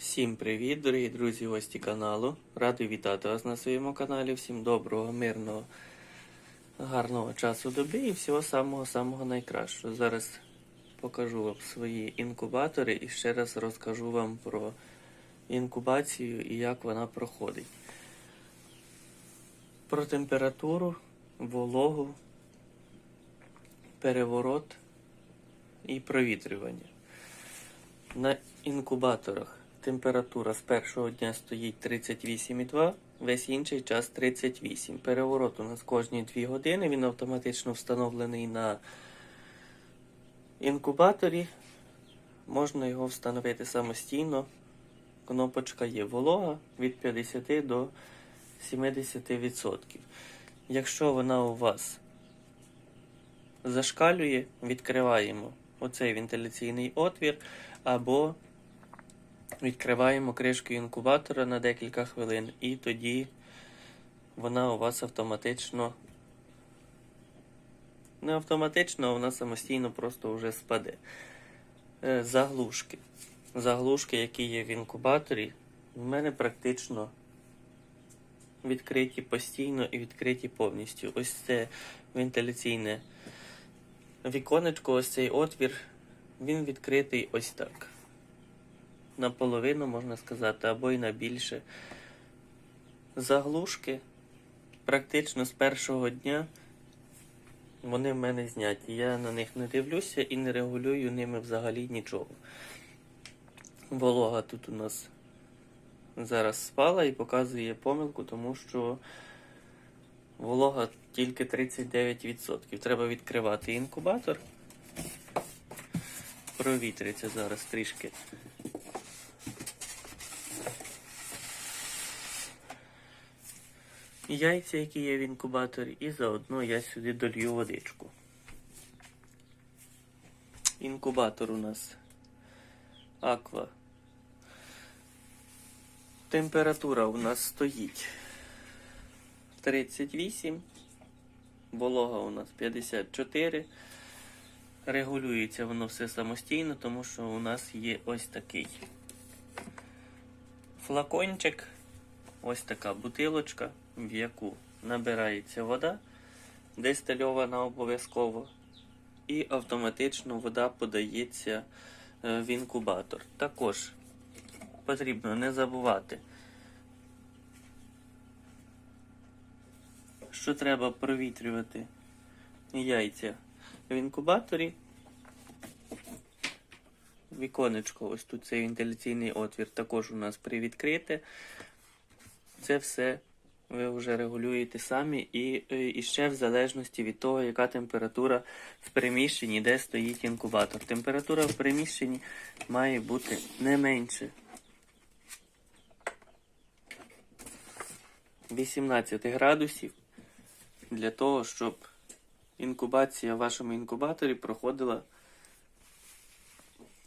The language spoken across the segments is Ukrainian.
Всім привіт, дорогі друзі, гості каналу. Радий вітати вас на своєму каналі. Всім доброго, мирного, гарного часу доби і всього самого-самого найкращого. Зараз покажу вам свої інкубатори і ще раз розкажу вам про інкубацію і як вона проходить. Про температуру, вологу, переворот і провітрювання. На інкубаторах температура з першого дня стоїть 38,2, весь інший час 38. Переворот у нас кожні 2 години, він автоматично встановлений на інкубаторі. Можна його встановити самостійно. Кнопочка є волога від 50 до 70%. Якщо вона у вас зашкалює, відкриваємо оцей вентиляційний отвір або відкриваємо кришку інкубатора на декілька хвилин, і тоді вона у вас автоматично. Не автоматично, а вона самостійно просто вже спаде. Е, Заглушки. Заглушки, які є в інкубаторі, в мене практично відкриті постійно і відкриті повністю. Ось це вентиляційне віконечко, ось цей отвір, він відкритий ось так. Наполовину, можна сказати, або й на більше. Заглушки практично з першого дня вони в мене зняті. Я на них не дивлюся і не регулюю ними взагалі нічого. Волога тут у нас зараз спала і показує помилку, тому що волога тільки 39%. Треба відкривати інкубатор. Провітриться зараз трішки. Яйця, які є в інкубаторі, і заодно я сюди долью водичку. Інкубатор у нас аква. Температура у нас стоїть 38, волога у нас 54. Регулюється воно все самостійно, тому що у нас є ось такий флакончик, ось така бутилочка, в яку набирається вода, дистильована обов'язково, і автоматично вода подається е, в інкубатор. Також потрібно не забувати, що треба провітрювати яйця в інкубаторі. Віконечко, ось тут цей вентиляційний отвір також у нас привідкрите. Це все ви вже регулюєте самі і, е, і ще в залежності від того, яка температура в приміщенні, де стоїть інкубатор. Температура в приміщенні має бути не менше 18 градусів для того, щоб інкубація в вашому інкубаторі проходила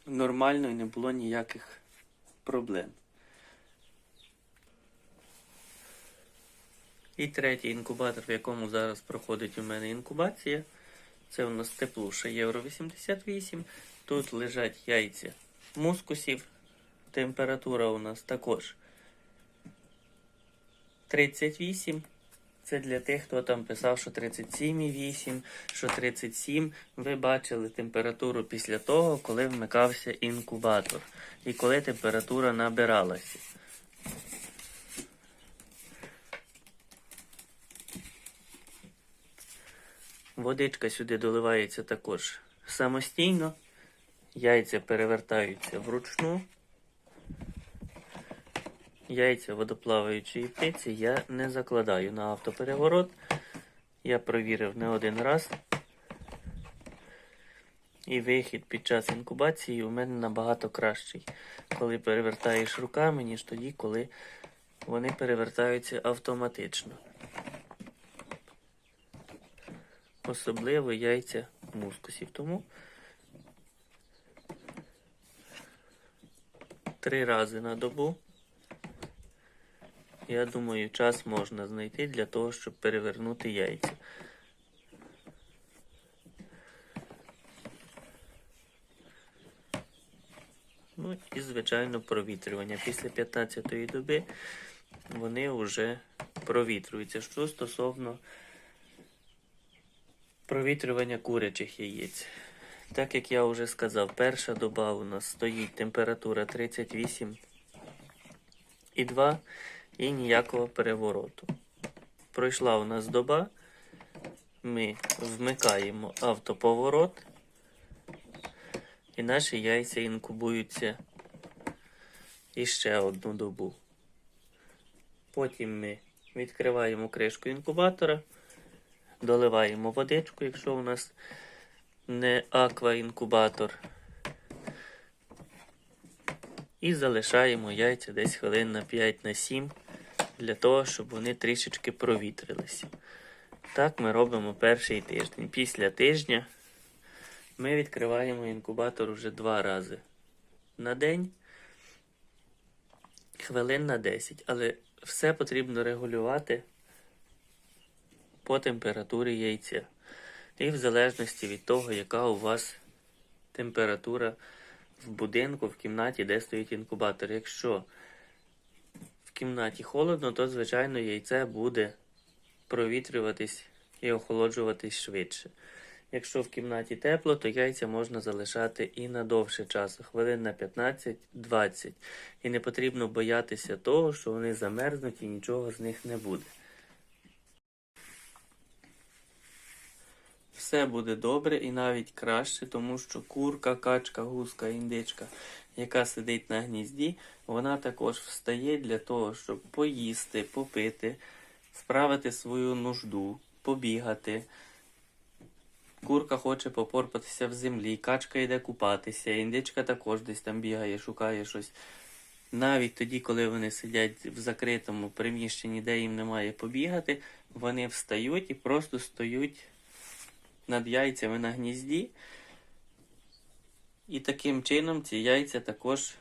нормально і не було ніяких проблем. І третій інкубатор, в якому зараз проходить у мене інкубація, це у нас теплуша Євро 88. Тут лежать яйця мускусів. Температура у нас також 38. Це для тих, хто там писав, що 37,8, що 37. Ви бачили температуру після того, коли вмикався інкубатор. І коли температура набиралася. Водичка сюди доливається також самостійно. Яйця перевертаються вручну. Яйця водоплаваючої птиці я не закладаю на автопереворот. Я провірив не один раз. І вихід під час інкубації у мене набагато кращий, коли перевертаєш руками, ніж тоді, коли вони перевертаються автоматично. Особливо яйця мускусів. Тому три рази на добу. Я думаю, час можна знайти для того, щоб перевернути яйця. Ну і, звичайно, провітрювання. Після 15-ї доби вони вже провітрюються. Що стосовно провітрювання курячих яєць. Так як я вже сказав, перша доба у нас стоїть температура 38 і ніякого перевороту. Пройшла у нас доба, ми вмикаємо автоповорот, і наші яйця інкубуються іще одну добу. Потім ми відкриваємо кришку інкубатора, доливаємо водичку, якщо у нас не акваінкубатор. І залишаємо яйця десь хвилин на 5 на 7 для того, щоб вони трішечки провітрилися. Так ми робимо перший тиждень. Після тижня ми відкриваємо інкубатор вже два рази на день, хвилин на 10. Але все потрібно регулювати по температурі яйця. І в залежності від того, яка у вас температура в будинку, в кімнаті, де стоїть інкубатор. Якщо кімнаті холодно, то, звичайно, яйце буде провітрюватись і охолоджуватись швидше. Якщо в кімнаті тепло, то яйця можна залишати і на довше часу, хвилин на 15-20. І не потрібно боятися того, що вони замерзнуть і нічого з них не буде. Все буде добре і навіть краще, тому що курка, качка, гуска, індичка, яка сидить на гнізді, вона також встає для того, щоб поїсти, попити, справити свою нужду, побігати. Курка хоче попорпатися в землі, качка йде купатися, індичка також десь там бігає, шукає щось. Навіть тоді, коли вони сидять в закритому приміщенні, де їм немає побігати, вони встають і просто стоять над яйцями на гнізді. І таким чином ці яйця також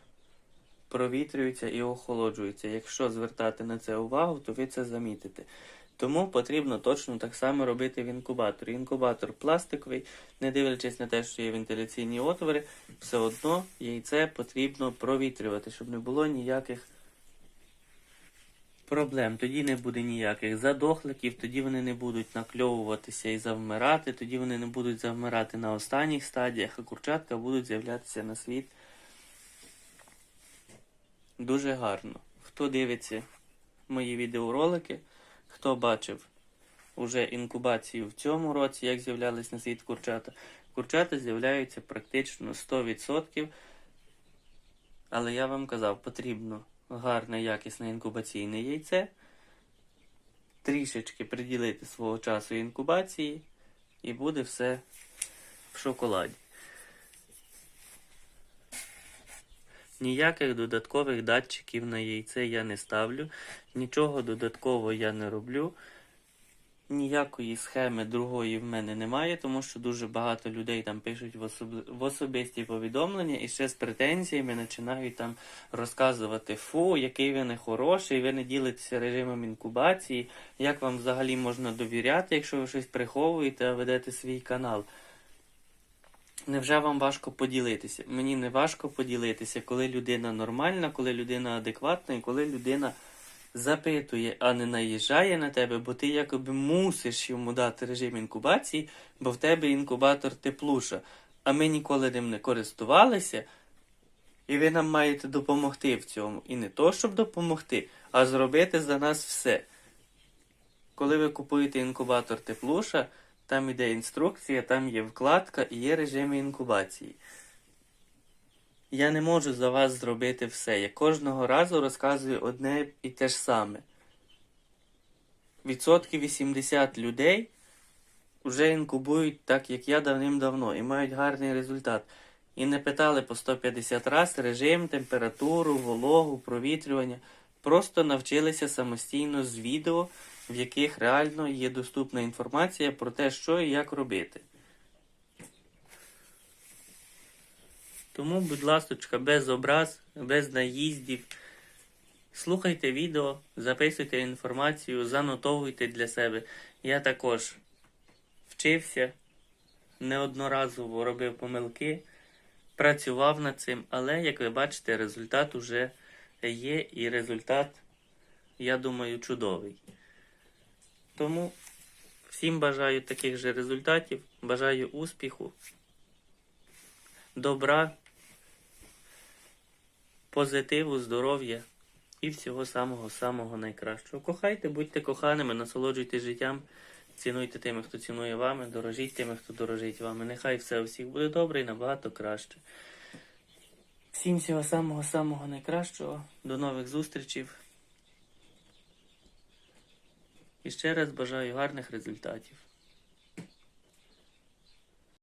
провітрюються і охолоджуються. Якщо звертати на це увагу, то ви це замітите. Тому потрібно точно так само робити в інкубаторі. Інкубатор пластиковий, не дивлячись на те, що є вентиляційні отвори, все одно яйце потрібно провітрювати, щоб не було ніяких проблем. Тоді не буде ніяких задохликів, тоді вони не будуть накльовуватися і завмирати, тоді вони не будуть завмирати на останніх стадіях, а курчатка будуть з'являтися на світ дуже гарно. Хто дивиться мої відеоролики, хто бачив уже інкубацію в цьому році, як з'являлись на світ курчата, курчата з'являються практично 100%. Але я вам казав, потрібно гарне, якісне інкубаційне яйце, трішечки приділити свого часу інкубації, і буде все в шоколаді. Ніяких додаткових датчиків на яйце я не ставлю, нічого додаткового я не роблю. Ніякої схеми другої в мене немає, тому що дуже багато людей там пишуть в, особ... в особисті повідомлення і ще з претензіями починають там розказувати фу, який ви не хороший, ви не ділитеся режимом інкубації, як вам взагалі можна довіряти, якщо ви щось приховуєте, а ведете свій канал. Невже вам важко поділитися? Мені не важко поділитися, коли людина нормальна, коли людина адекватна і коли людина запитує, а не наїжджає на тебе, бо ти якоби мусиш йому дати режим інкубації, бо в тебе інкубатор теплуша. А ми ніколи ним не користувалися, і ви нам маєте допомогти в цьому. І не то, щоб допомогти, а зробити за нас все. Коли ви купуєте інкубатор теплуша, там іде інструкція, там є вкладка і є режими інкубації. Я не можу за вас зробити все. Я кожного разу розказую одне і те ж саме. Відсотки 80 людей вже інкубують так, як я давним-давно, і мають гарний результат. І не питали по 150 раз режим, температуру, вологу, провітрювання. Просто навчилися самостійно з відео, в яких реально є доступна інформація про те, що і як робити. Тому, будь ласка, без образ, без наїздів. Слухайте відео, записуйте інформацію, занотовуйте для себе. Я також вчився, неодноразово робив помилки, працював над цим, але як ви бачите, результат уже є, і результат, я думаю, чудовий. Тому всім бажаю таких же результатів, бажаю успіху, добра, позитиву, здоров'я і всього самого-самого найкращого. Кохайте, будьте коханими, насолоджуйтесь життям, цінуйте тими, хто цінує вами, дорожіть тими, хто дорожить вами. Нехай все у всіх буде добре і набагато краще. Всім всього самого-самого найкращого. До нових зустрічей. І ще раз бажаю гарних результатів.